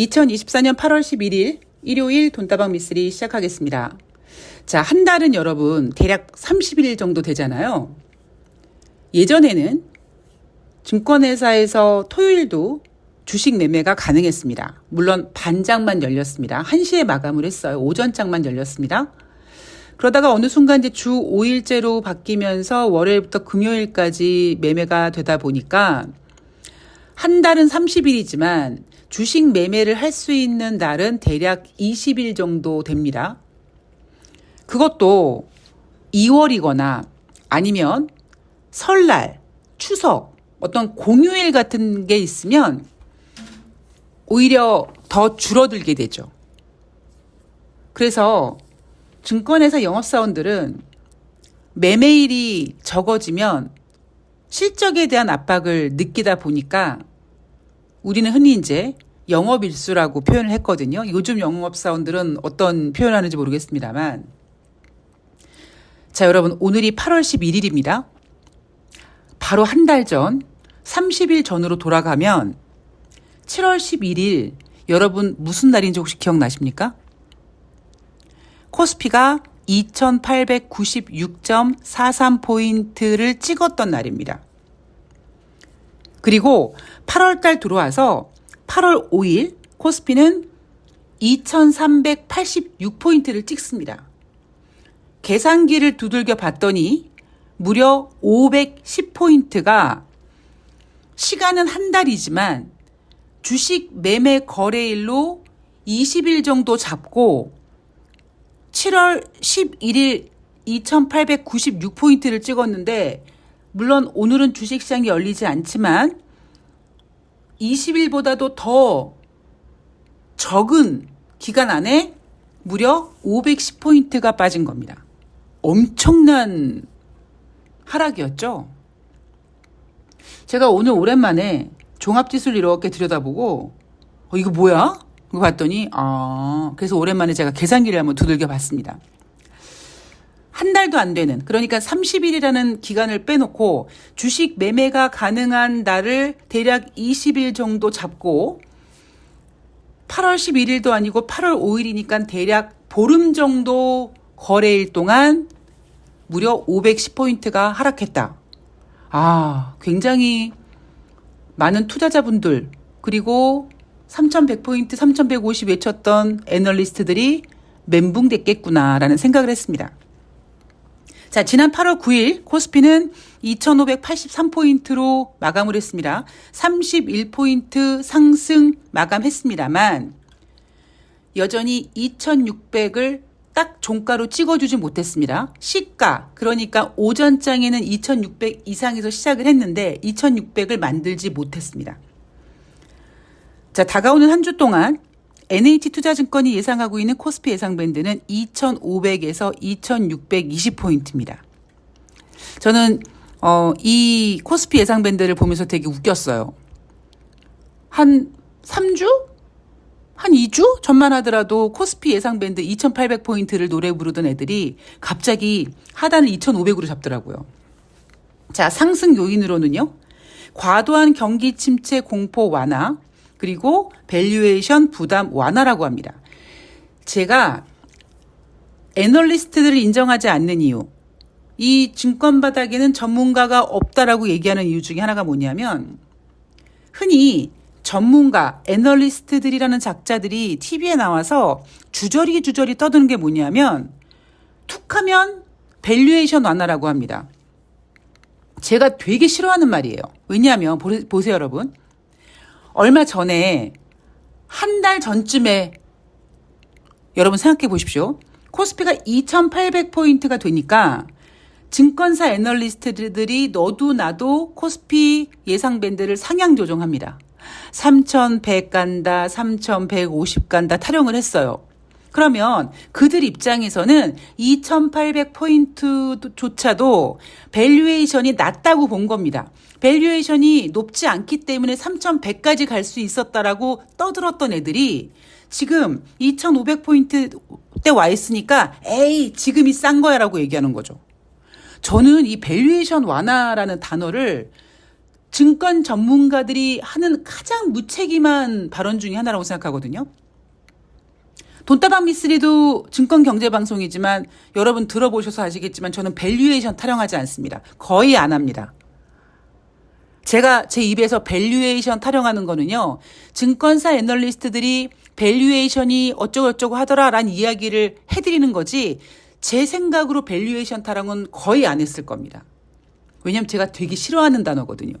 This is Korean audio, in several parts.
2024년 8월 11일 일요일 돈다방 미쓰리 시작하겠습니다. 자, 한 달은 여러분 대략 30일 정도 되잖아요. 예전에는 증권회사에서 토요일도 주식 매매가 가능했습니다. 물론 반장만 열렸습니다. 1시에 마감을 했어요. 오전장만 열렸습니다. 그러다가 어느 순간 이제 주 5일제로 바뀌면서 월요일부터 금요일까지 매매가 되다 보니까 한 달은 30일이지만 주식 매매를 할 수 있는 날은 대략 20일 정도 됩니다. 그것도 2월이거나 아니면 설날, 추석, 어떤 공휴일 같은 게 있으면 오히려 더 줄어들게 되죠. 그래서 증권회사 영업사원들은 매매일이 적어지면 실적에 대한 압박을 느끼다 보니까 우리는 흔히 이제 영업 일수라고 표현을 했거든요. 요즘 영업사원들은 어떤 표현을 하는지 모르겠습니다만. 자, 여러분, 오늘이 8월 11일입니다. 바로 한 달 전, 30일 전으로 돌아가면 7월 11일, 여러분 무슨 날인지 혹시 기억나십니까? 코스피가 2896.43포인트를 찍었던 날입니다. 그리고 8월 달 들어와서 8월 5일 코스피는 2386포인트를 찍습니다. 계산기를 두들겨 봤더니 무려 510포인트가 시간은 한 달이지만 주식 매매 거래일로 20일 정도 잡고 7월 11일 2896포인트를 찍었는데 물론 오늘은 주식시장이 열리지 않지만 20일보다도 더 적은 기간 안에 무려 510포인트가 빠진 겁니다. 엄청난 하락이었죠. 제가 오늘 오랜만에 종합지수를 이렇게 들여다보고 어, 이거 뭐야? 이거 봤더니 아 그래서 오랜만에 제가 계산기를 한번 두들겨 봤습니다. 한 달도 안 되는 그러니까 30일이라는 기간을 빼놓고 주식 매매가 가능한 날을 대략 20일 정도 잡고 8월 11일도 아니고 8월 5일이니까 대략 보름 정도 거래일 동안 무려 510포인트가 하락했다. 아, 굉장히 많은 투자자분들 그리고 3,100포인트, 3,150 외쳤던 애널리스트들이 멘붕됐겠구나라는 생각을 했습니다. 자, 지난 8월 9일 코스피는 2,583포인트로 마감을 했습니다. 31포인트 상승 마감했습니다만 여전히 2,600을 딱 종가로 찍어주지 못했습니다. 시가, 그러니까 오전장에는 2,600 이상에서 시작을 했는데 2,600을 만들지 못했습니다. 자, 다가오는 한 주 동안 NH투자증권이 예상하고 있는 코스피 예상 밴드는 2,500에서 2,620포인트입니다. 저는 어, 이 코스피 예상 밴드를 보면서 되게 웃겼어요. 한 3주? 한 2주 전만 하더라도 코스피 예상 밴드 2,800포인트를 노래 부르던 애들이 갑자기 하단을 2,500으로 잡더라고요. 자, 상승 요인으로는요. 과도한 경기 침체 공포 완화, 그리고 밸류에이션 부담 완화라고 합니다. 제가 애널리스트들을 인정하지 않는 이유, 이 증권 바닥에는 전문가가 없다라고 얘기하는 이유 중에 하나가 뭐냐면 흔히 전문가, 애널리스트들이라는 작자들이 TV에 나와서 주저리 주저리 떠드는 게 뭐냐면 툭 하면 밸류에이션 완화라고 합니다. 제가 되게 싫어하는 말이에요. 왜냐하면 보세요, 여러분. 얼마 전에 한 달 전쯤에 여러분 생각해 보십시오. 코스피가 2,800포인트가 되니까 증권사 애널리스트들이 너도 나도 코스피 예상 밴드를 상향 조정합니다. 3,100 간다, 3,150 간다 타령을 했어요. 그러면 그들 입장에서는 2,800포인트조차도 밸류에이션이 낮다고 본 겁니다. 밸류에이션이 높지 않기 때문에 3,100까지 갈 수 있었다라고 떠들었던 애들이 지금 2,500포인트 때 와 있으니까 에이, 지금이 싼 거야 라고 얘기하는 거죠. 저는 이 밸류에이션 완화라는 단어를 증권 전문가들이 하는 가장 무책임한 발언 중에 하나라고 생각하거든요. 돈다방 미쓰리도 증권 경제 방송이지만 여러분 들어보셔서 아시겠지만 저는 밸류에이션 타령하지 않습니다. 거의 안 합니다. 제가 제 입에서 밸류에이션 타령하는 거는요. 증권사 애널리스트들이 밸류에이션이 어쩌고저쩌고 하더라라는 이야기를 해드리는 거지 제 생각으로 밸류에이션 타령은 거의 안 했을 겁니다. 왜냐면 제가 되게 싫어하는 단어거든요.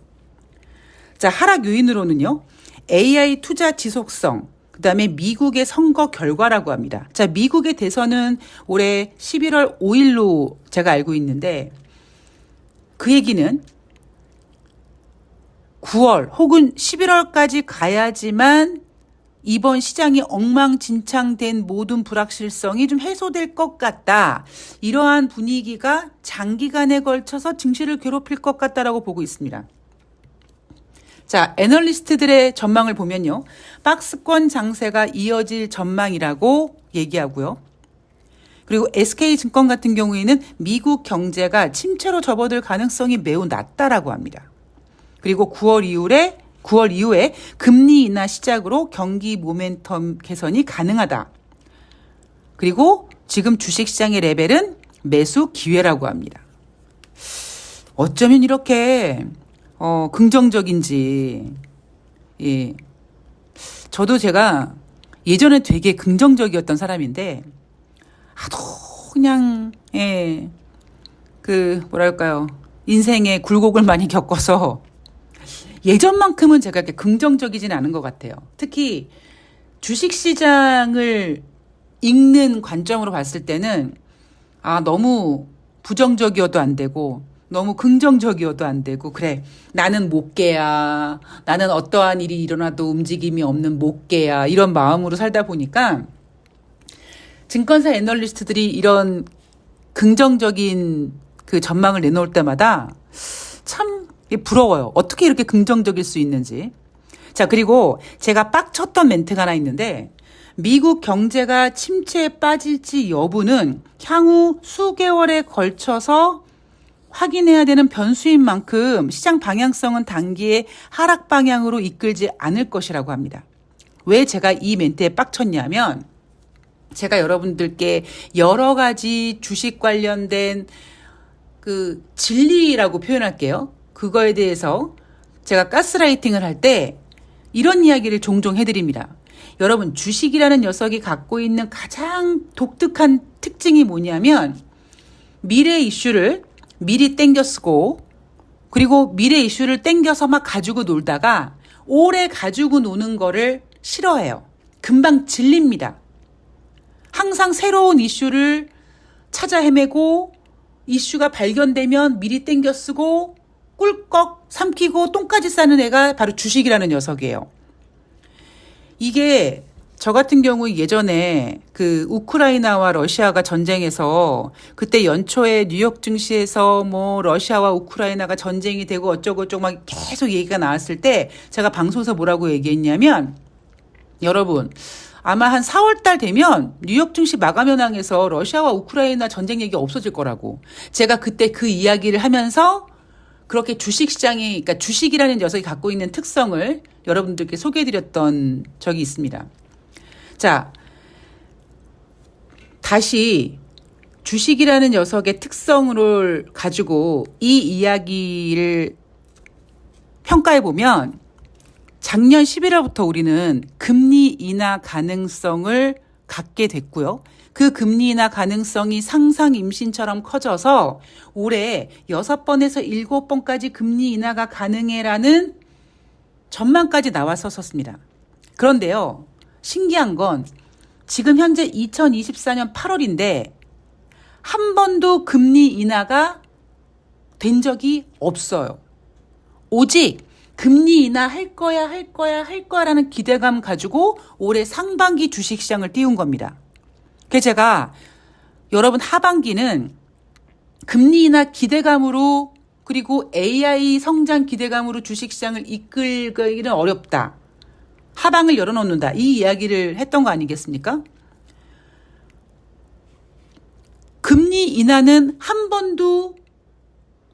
자, 하락 요인으로는요. AI 투자 지속성, 그 다음에 미국의 선거 결과라고 합니다. 자, 미국의 대선은 올해 11월 5일로 제가 알고 있는데 그 얘기는 9월 혹은 11월까지 가야지만 이번 시장이 엉망진창된 모든 불확실성이 좀 해소될 것 같다. 이러한 분위기가 장기간에 걸쳐서 증시를 괴롭힐 것 같다라고 보고 있습니다. 자, 애널리스트들의 전망을 보면요. 박스권 장세가 이어질 전망이라고 얘기하고요. 그리고 SK증권 같은 경우에는 미국 경제가 침체로 접어들 가능성이 매우 낮다라고 합니다. 그리고 9월 이후에 9월 이후에 금리 인하 시작으로 경기 모멘텀 개선이 가능하다. 그리고 지금 주식 시장의 레벨은 매수 기회라고 합니다. 어쩌면 이렇게 어, 긍정적인지 예. 저도 제가 예전에 되게 긍정적이었던 사람인데 하도 그냥 예. 그 뭐랄까요? 인생의 굴곡을 많이 겪어서 예전만큼은 제가 이렇게 긍정적이진 않은 것 같아요. 특히 주식 시장을 읽는 관점으로 봤을 때는 아, 너무 부정적이어도 안 되고 너무 긍정적이어도 안 되고 그래 나는 못 깨야 나는 어떠한 일이 일어나도 움직임이 없는 못 깨야 이런 마음으로 살다 보니까 증권사 애널리스트들이 이런 긍정적인 그 전망을 내놓을 때마다 참 부러워요. 어떻게 이렇게 긍정적일 수 있는지. 자, 그리고 제가 빡쳤던 멘트가 하나 있는데 미국 경제가 침체에 빠질지 여부는 향후 수개월에 걸쳐서 확인해야 되는 변수인 만큼 시장 방향성은 단기에 하락 방향으로 이끌지 않을 것이라고 합니다. 왜 제가 이 멘트에 빡쳤냐면 제가 여러분들께 여러 가지 주식 관련된 그 진리라고 표현할게요. 그거에 대해서 제가 가스라이팅을 할 때 이런 이야기를 종종 해드립니다. 여러분, 주식이라는 녀석이 갖고 있는 가장 독특한 특징이 뭐냐면 미래 이슈를 미리 땡겨 쓰고 그리고 미래 이슈를 땡겨서 막 가지고 놀다가 오래 가지고 노는 거를 싫어해요. 금방 질립니다. 항상 새로운 이슈를 찾아 헤매고 이슈가 발견되면 미리 땡겨 쓰고 꿀꺽 삼키고 똥까지 싸는 애가 바로 주식이라는 녀석이에요. 이게 저 같은 경우 예전에 그 우크라이나와 러시아가 전쟁에서 그때 연초에 뉴욕 증시에서 뭐 러시아와 우크라이나가 전쟁이 되고 어쩌고저쩌고 막 계속 얘기가 나왔을 때 제가 방송에서 뭐라고 얘기했냐면 여러분 아마 한 4월 달 되면 뉴욕 증시 마감 현황에서 러시아와 우크라이나 전쟁 얘기 없어질 거라고. 제가 그때 그 이야기를 하면서 그렇게 주식 시장이 그러니까 주식이라는 녀석이 갖고 있는 특성을 여러분들께 소개해 드렸던 적이 있습니다. 자, 다시 주식이라는 녀석의 특성을 가지고 이 이야기를 평가해 보면 작년 11월부터 우리는 금리 인하 가능성을 갖게 됐고요. 그 금리 인하 가능성이 상상 임신처럼 커져서 올해 6번에서 7번까지 금리 인하가 가능해라는 전망까지 나왔었습니다. 그런데요. 신기한 건 지금 현재 2024년 8월인데 한 번도 금리 인하가 된 적이 없어요. 오직 금리 인하 할 거야, 할 거야, 할 거야라는 기대감 가지고 올해 상반기 주식 시장을 띄운 겁니다. 그래서 제가 여러분 하반기는 금리 인하 기대감으로 그리고 AI 성장 기대감으로 주식 시장을 이끌기는 어렵다. 하방을 열어놓는다. 이 이야기를 했던 거 아니겠습니까? 금리 인하는 한 번도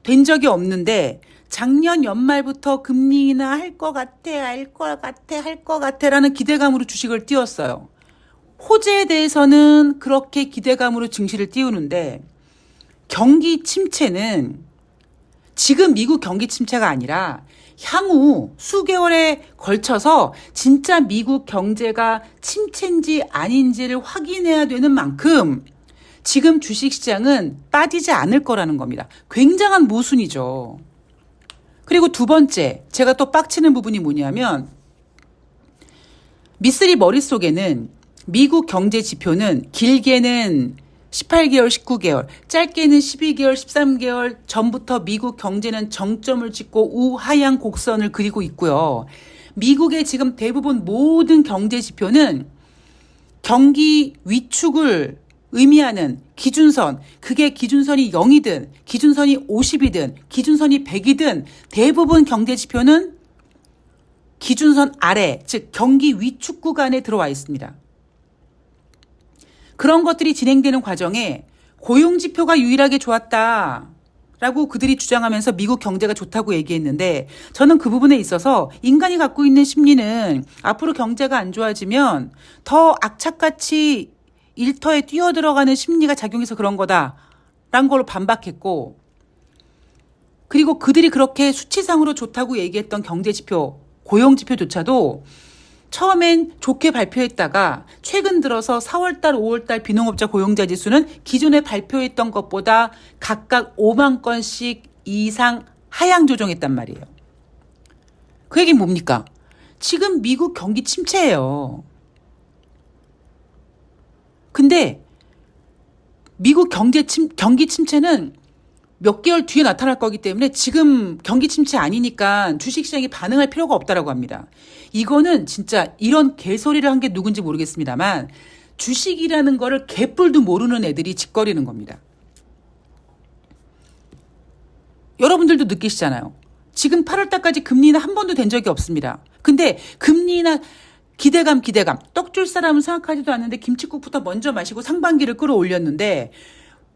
된 적이 없는데 작년 연말부터 금리 인하 할 것 같아, 할 것 같아, 할 것 같아 라는 기대감으로 주식을 띄웠어요. 호재에 대해서는 그렇게 기대감으로 증시를 띄우는데 경기 침체는 지금 미국 경기 침체가 아니라 향후 수개월에 걸쳐서 진짜 미국 경제가 침체인지 아닌지를 확인해야 되는 만큼 지금 주식 시장은 빠지지 않을 거라는 겁니다. 굉장한 모순이죠. 그리고 두 번째, 제가 또 빡치는 부분이 뭐냐면, 미쓰리 머릿속에는 미국 경제 지표는 길게는 18개월, 19개월, 짧게는 12개월, 13개월 전부터 미국 경제는 정점을 찍고 우하향 곡선을 그리고 있고요. 미국의 지금 대부분 모든 경제 지표는 경기 위축을 의미하는 기준선, 그게 기준선이 0이든, 기준선이 50이든, 기준선이 100이든, 대부분 경제 지표는 기준선 아래, 즉, 경기 위축 구간에 들어와 있습니다. 그런 것들이 진행되는 과정에 고용 지표가 유일하게 좋았다. 라고 그들이 주장하면서 미국 경제가 좋다고 얘기했는데 저는 그 부분에 있어서 인간이 갖고 있는 심리는 앞으로 경제가 안 좋아지면 더 악착같이 일터에 뛰어들어가는 심리가 작용해서 그런 거다. 라는 걸로 반박했고 그리고 그들이 그렇게 수치상으로 좋다고 얘기했던 경제 지표, 고용 지표조차도 처음엔 좋게 발표했다가 최근 들어서 4월달, 5월달 비농업자 고용자 지수는 기존에 발표했던 것보다 각각 5만 건씩 이상 하향 조정했단 말이에요. 그 얘기는 뭡니까? 지금 미국 경기 침체예요. 근데 미국 경제 침, 경기 침체는 몇 개월 뒤에 나타날 거기 때문에 지금 경기 침체 아니니까 주식시장이 반응할 필요가 없다라고 합니다. 이거는 진짜 이런 개소리를 한 게 누군지 모르겠습니다만 주식이라는 거를 개뿔도 모르는 애들이 짓거리는 겁니다. 여러분들도 느끼시잖아요. 지금 8월 달까지 금리는 한 번도 된 적이 없습니다. 근데 금리나 기대감 기대감 떡 줄 사람은 생각하지도 않는데 김치국부터 먼저 마시고 상반기를 끌어올렸는데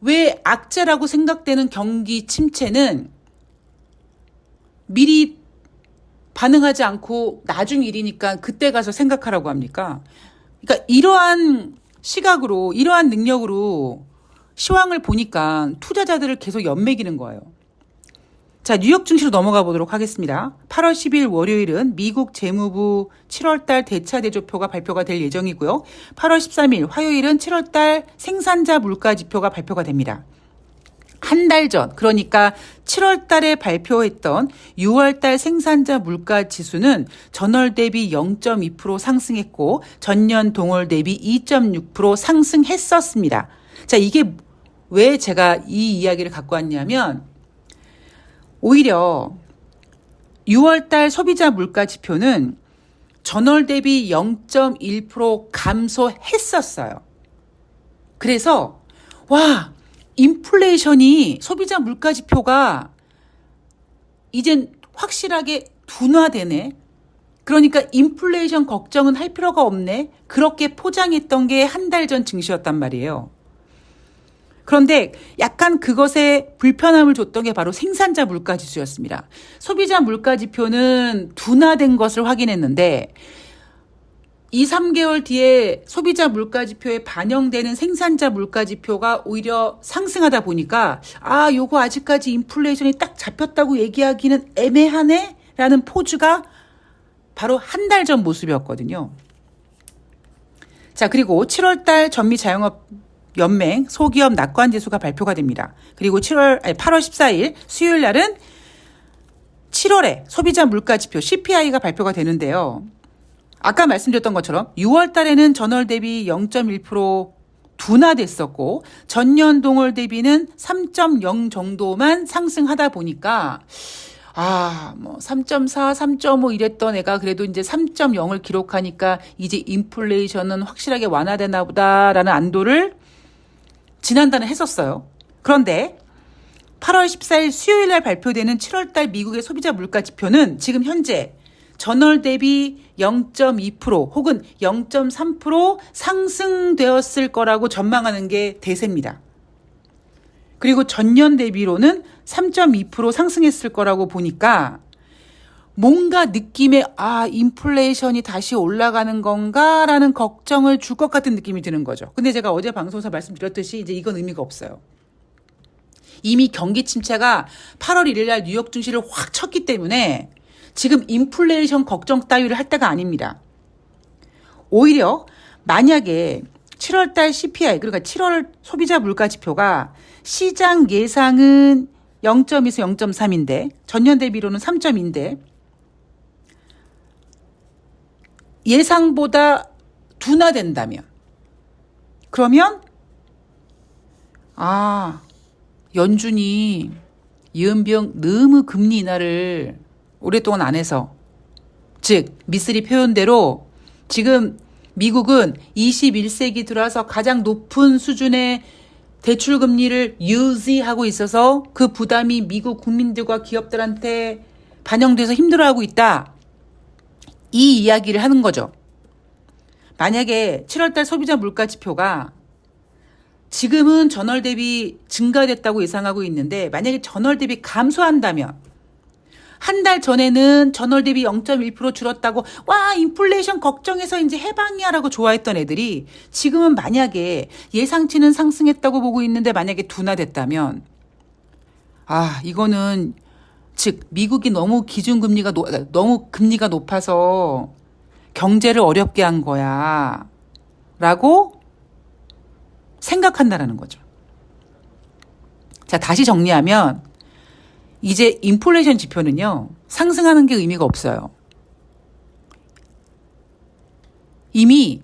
왜 악재라고 생각되는 경기 침체는 미리 반응하지 않고 나중 일이니까 그때 가서 생각하라고 합니까? 그러니까 이러한 시각으로 이러한 능력으로 시황을 보니까 투자자들을 계속 연맥이는 거예요. 자, 뉴욕 증시로 넘어가 보도록 하겠습니다. 8월 10일 월요일은 미국 재무부 7월달 대차 대조표가 발표가 될 예정이고요. 8월 13일 화요일은 7월달 생산자 물가 지표가 발표가 됩니다. 한 달 전, 그러니까 7월 달에 발표했던 6월 달 생산자 물가 지수는 전월 대비 0.2% 상승했고 전년 동월 대비 2.6% 상승했었습니다. 자, 이게 왜 제가 이 이야기를 갖고 왔냐면 오히려 6월 달 소비자 물가 지표는 전월 대비 0.1% 감소했었어요. 그래서 와, 인플레이션이 소비자 물가 지표가 이젠 확실하게 둔화되네. 그러니까 인플레이션 걱정은 할 필요가 없네. 그렇게 포장했던 게 한 달 전 증시였단 말이에요. 그런데 약간 그것에 불편함을 줬던 게 바로 생산자 물가 지수였습니다. 소비자 물가 지표는 둔화된 것을 확인했는데 2, 3개월 뒤에 소비자 물가 지표에 반영되는 생산자 물가 지표가 오히려 상승하다 보니까 아, 요거 아직까지 인플레이션이 딱 잡혔다고 얘기하기는 애매하네? 라는 포즈가 바로 한 달 전 모습이었거든요. 자, 그리고 7월 달 전미 자영업 연맹 소기업 낙관 지수가 발표가 됩니다. 그리고 7월 아니 8월 14일 수요일 날은 7월에 소비자 물가 지표 CPI가 발표가 되는데요. 아까 말씀드렸던 것처럼 6월 달에는 전월 대비 0.1% 둔화됐었고 전년 동월 대비는 3.0 정도만 상승하다 보니까 아, 뭐 3.4, 3.5 이랬던 애가 그래도 이제 3.0을 기록하니까 이제 인플레이션은 확실하게 완화되나 보다라는 안도를 지난달에 했었어요. 그런데 8월 14일 수요일 날 발표되는 7월 달 미국의 소비자 물가 지표는 지금 현재 전월 대비 0.2% 혹은 0.3% 상승되었을 거라고 전망하는 게 대세입니다. 그리고 전년 대비로는 3.2% 상승했을 거라고 보니까 뭔가 느낌에 아 인플레이션이 다시 올라가는 건가라는 걱정을 줄 것 같은 느낌이 드는 거죠. 근데 제가 어제 방송에서 말씀드렸듯이 이제 이건 의미가 없어요. 이미 경기 침체가 8월 1일 날 뉴욕 증시를 확 쳤기 때문에 지금 인플레이션 걱정 따위를 할 때가 아닙니다. 오히려 만약에 7월 달 CPI 그러니까 7월 소비자 물가 지표가 시장 예상은 0.2에서 0.3인데 전년 대비로는 3.2인데 예상보다 둔화된다면 그러면 아 연준이 이은병 너무 금리 인하를 오랫동안 안 해서 즉 미쓰리 표현대로 지금 미국은 21세기 들어와서 가장 높은 수준의 대출 금리를 유지하고 있어서 그 부담이 미국 국민들과 기업들한테 반영돼서 힘들어하고 있다. 이 이야기를 하는 거죠. 만약에 7월달 소비자 물가 지표가 지금은 전월 대비 증가됐다고 예상하고 있는데 만약에 전월 대비 감소한다면 한 달 전에는 전월 대비 0.1% 줄었다고 와 인플레이션 걱정해서 이제 해방이야라고 좋아했던 애들이 지금은 만약에 예상치는 상승했다고 보고 있는데 만약에 둔화됐다면 아 이거는 즉 미국이 너무 기준금리가 노, 너무 금리가 높아서 경제를 어렵게 한 거야 라고 생각한다라는 거죠. 자, 다시 정리하면 이제 인플레이션 지표는요. 상승하는 게 의미가 없어요. 이미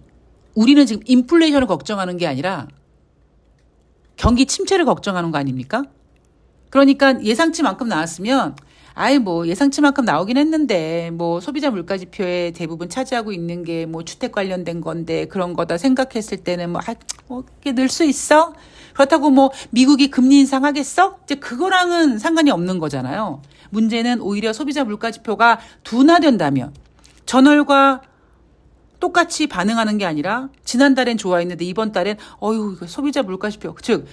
우리는 지금 인플레이션을 걱정하는 게 아니라 경기 침체를 걱정하는 거 아닙니까? 그러니까 예상치만큼 나왔으면 아예 뭐 예상치만큼 나오긴 했는데 뭐 소비자 물가 지표에 대부분 차지하고 있는 게 뭐 주택 관련된 건데 그런 거다 생각했을 때는 뭐, 아, 뭐 이게 늘 수 있어? 그렇다고 뭐 미국이 금리 인상하겠어? 이제 그거랑은 상관이 없는 거잖아요. 문제는 오히려 소비자 물가 지표가 둔화된다면 전월과 똑같이 반응하는 게 아니라 지난달엔 좋아했는데 이번 달엔 어유 소비자 물가 지표 즉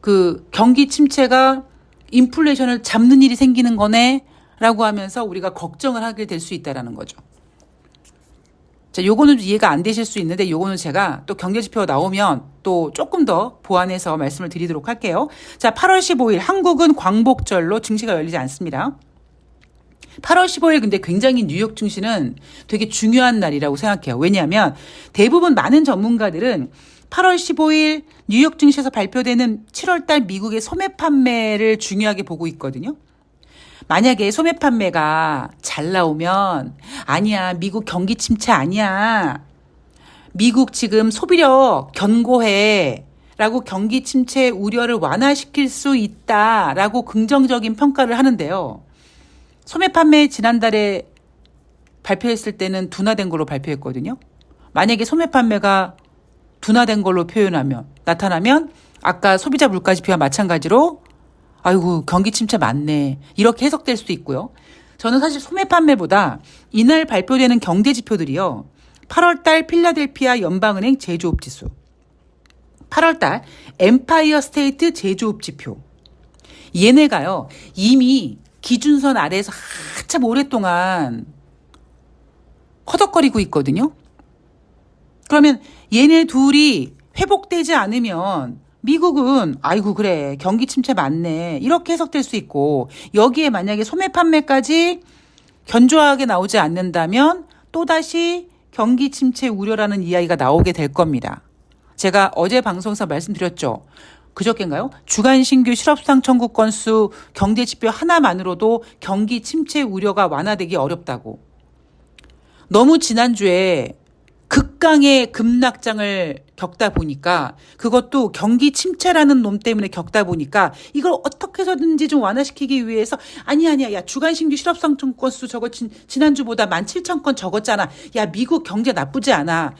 그 경기 침체가 인플레이션을 잡는 일이 생기는 거네 라고 하면서 우리가 걱정을 하게 될 수 있다라는 거죠. 자, 요거는 이해가 안 되실 수 있는데 요거는 제가 또 경제 지표가 나오면 또 조금 더 보완해서 말씀을 드리도록 할게요. 자, 8월 15일 한국은 광복절로 증시가 열리지 않습니다. 8월 15일 근데 굉장히 뉴욕 증시는 되게 중요한 날이라고 생각해요. 왜냐하면 대부분 많은 전문가들은 8월 15일 뉴욕 증시에서 발표되는 7월달 미국의 소매 판매를 중요하게 보고 있거든요. 만약에 소매 판매가 잘 나오면 아니야 미국 경기 침체 아니야 미국 지금 소비력 견고해 라고 경기 침체 우려를 완화시킬 수 있다 라고 긍정적인 평가를 하는데요. 소매 판매 지난달에 발표했을 때는 둔화된 걸로 발표했거든요. 만약에 소매 판매가 둔화된 걸로 표현하면 나타나면 아까 소비자 물가 지표와 마찬가지로 아이고 경기 침체 많네 이렇게 해석될 수도 있고요. 저는 사실 소매 판매보다 이날 발표되는 경제 지표들이요. 8월달 필라델피아 연방은행 제조업 지수, 8월달 엠파이어 스테이트 제조업 지표. 얘네가요 이미 기준선 아래에서 한참 오랫동안 허덕거리고 있거든요. 그러면 얘네 둘이 회복되지 않으면 미국은 아이고 그래 경기 침체 맞네 이렇게 해석될 수 있고 여기에 만약에 소매 판매까지 견조하게 나오지 않는다면 또다시 경기 침체 우려라는 이야기가 나오게 될 겁니다. 제가 어제 방송에서 말씀드렸죠. 그저께인가요? 주간 신규 실업상 청구 건수 경제 지표 하나만으로도 경기 침체 우려가 완화되기 어렵다고. 너무 지난주에 극강의 급락장을 겪다 보니까 그것도 경기 침체라는 놈 때문에 겪다 보니까 이걸 어떻게 해서든지 좀 완화시키기 위해서 아니 아니야 야 주간 신규 실업상청 건수 저거 진, 지난주보다 17,000건 적었잖아. 야 미국 경제 나쁘지 않아.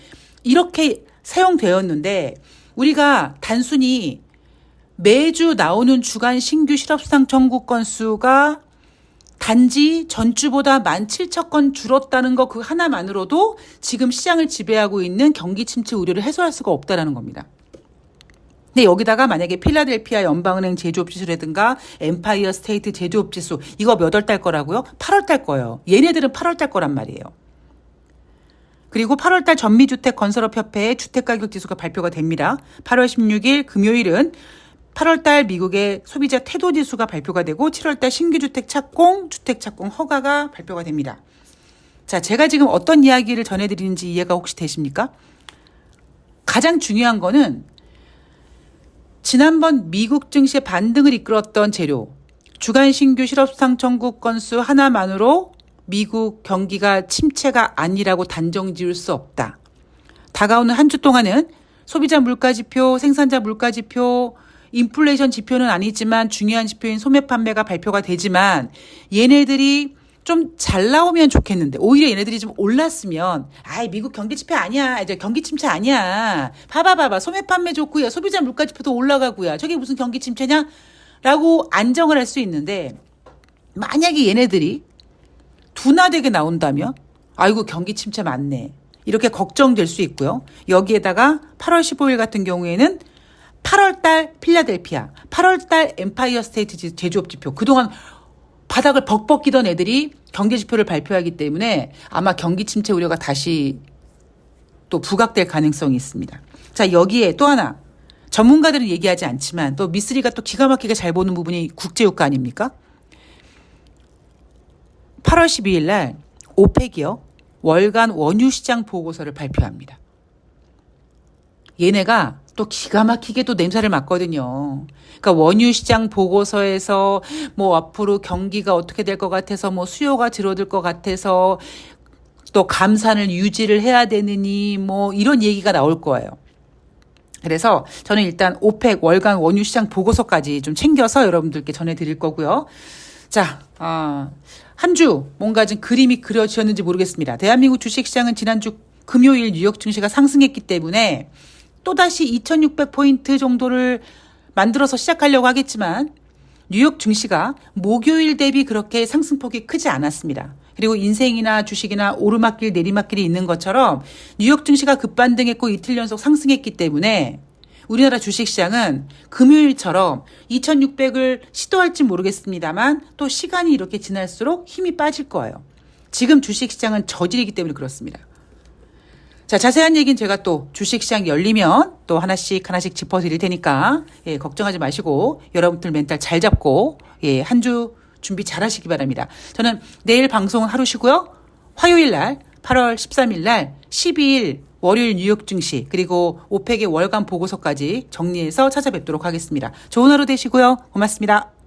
이렇게 사용되었는데 우리가 단순히 매주 나오는 주간 신규 실업상 청구 건수가 단지 전주보다 17,000건 줄었다는 거 그 하나만으로도 지금 시장을 지배하고 있는 경기 침체 우려를 해소할 수가 없다라는 겁니다. 근데 여기다가 만약에 필라델피아 연방은행 제조업 지수라든가 엠파이어 스테이트 제조업 지수 이거 몇 월 달 거라고요? 8월 달 거예요. 얘네들은 8월 달 거란 말이에요. 그리고 8월 달 전미주택 건설업 협회의 주택 가격 지수가 발표가 됩니다. 8월 16일 금요일은 8월 달 미국의 소비자 태도 지수가 발표가 되고 7월 달 신규 주택 착공, 주택 착공 허가가 발표가 됩니다. 자, 제가 지금 어떤 이야기를 전해 드리는지 이해가 혹시 되십니까? 가장 중요한 거는 지난번 미국 증시의 반등을 이끌었던 재료, 주간 신규 실업상 청구 건수 하나만으로 미국 경기가 침체가 아니라고 단정 지을 수 없다. 다가오는 한 주 동안은 소비자 물가 지표, 생산자 물가 지표, 인플레이션 지표는 아니지만 중요한 지표인 소매 판매가 발표가 되지만 얘네들이 좀 잘 나오면 좋겠는데 오히려 얘네들이 좀 올랐으면 아이 미국 경기 지표 아니야 이제 경기 침체 아니야. 봐봐 봐봐. 소매 판매 좋고요. 소비자 물가 지표도 올라가고요. 저게 무슨 경기 침체냐라고 안정을 할 수 있는데 만약에 얘네들이 둔화되게 나온다면 아이고 경기 침체 맞네. 이렇게 걱정될 수 있고요. 여기에다가 8월 15일 같은 경우에는 8월 달 필라델피아 8월 달 엠파이어 스테이트 지- 제조업 지표 그동안 바닥을 벅벅 끼던 애들이 경제 지표를 발표하기 때문에 아마 경기 침체 우려가 다시 또 부각될 가능성이 있습니다. 자, 여기에 또 하나 전문가들은 얘기하지 않지만 또 미쓰리가 또 기가 막히게 잘 보는 부분이 국제유가 아닙니까? 8월 12일 날 오펙이요. 월간 원유 시장 보고서를 발표합니다. 얘네가 또 기가 막히게 또 냄새를 맡거든요. 그러니까 원유 시장 보고서에서 뭐 앞으로 경기가 어떻게 될 것 같아서 뭐 수요가 줄어들 것 같아서 또 감산을 유지를 해야 되느니 뭐 이런 얘기가 나올 거예요. 그래서 저는 일단 오펙 월간 원유 시장 보고서까지 좀 챙겨서 여러분들께 전해드릴 거고요. 자, 아, 한 주 뭔가 좀 그림이 그려지었는지 모르겠습니다. 대한민국 주식시장은 지난주 금요일 뉴욕 증시가 상승했기 때문에 또다시 2600포인트 정도를 만들어서 시작하려고 하겠지만 뉴욕 증시가 목요일 대비 그렇게 상승폭이 크지 않았습니다. 그리고 인생이나 주식이나 오르막길 내리막길이 있는 것처럼 뉴욕 증시가 급반등했고 이틀 연속 상승했기 때문에 우리나라 주식시장은 금요일처럼 2600을 시도할지 모르겠습니다만 또 시간이 이렇게 지날수록 힘이 빠질 거예요. 지금 주식시장은 저질이기 때문에 그렇습니다. 자, 자세한 얘기는 제가 또 주식시장 열리면 또 하나씩 하나씩 짚어드릴 테니까, 예, 걱정하지 마시고, 여러분들 멘탈 잘 잡고, 예, 한 주 준비 잘 하시기 바랍니다. 저는 내일 방송은 하루 쉬고요. 화요일 날, 8월 13일 날, 12일 월요일 뉴욕 증시, 그리고 오펙의 월간 보고서까지 정리해서 찾아뵙도록 하겠습니다. 좋은 하루 되시고요. 고맙습니다.